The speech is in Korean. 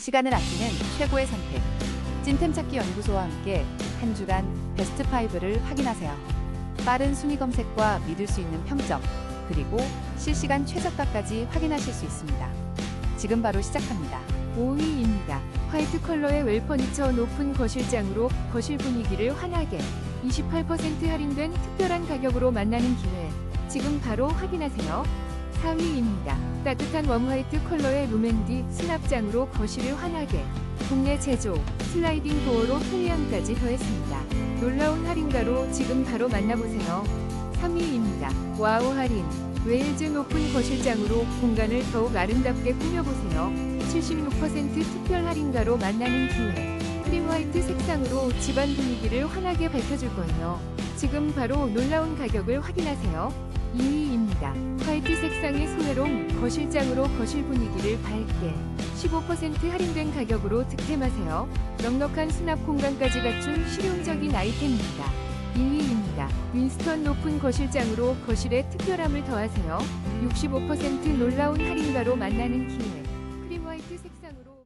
시간을 아끼는 최고의 선택. 찐템 찾기 연구소와 함께 한 주간 베스트 5를 확인하세요. 빠른 순위 검색과 믿을 수 있는 평점, 그리고 실시간 최저가까지 확인하실 수 있습니다. 지금 바로 시작합니다. 5위입니다. 화이트 컬러의 웰퍼니처 높은 거실장으로 거실 분위기를 환하게 28% 할인된 특별한 가격으로 만나는 기회. 지금 바로 확인하세요. 4위입니다. 따뜻한 웜 화이트 컬러의 루멘디 수납장으로 거실을 환하게 국내 제조 슬라이딩 도어로 통의함까지 더했습니다. 놀라운 할인가로 지금 바로 만나보세요. 3위입니다. 와우 할인 웨일즈 높은 거실장으로 공간을 더욱 아름답게 꾸며보세요. 76% 특별 할인가로 만나는 기회. 크림 화이트 색상으로 집안 분위기를 환하게 밝혀줄 거예요. 지금 바로 놀라운 가격을 확인하세요. 2위입니다. 색상의 소외롱 거실장으로 거실 분위기를 밝게 15% 할인된 가격으로 득템하세요. 넉넉한 수납 공간까지 갖춘 실용적인 아이템입니다. 2위입니다. 윈스턴 높은 거실장으로 거실에 특별함을 더하세요. 65% 놀라운 할인가로 만나는 기회. 크림 화이트 색상으로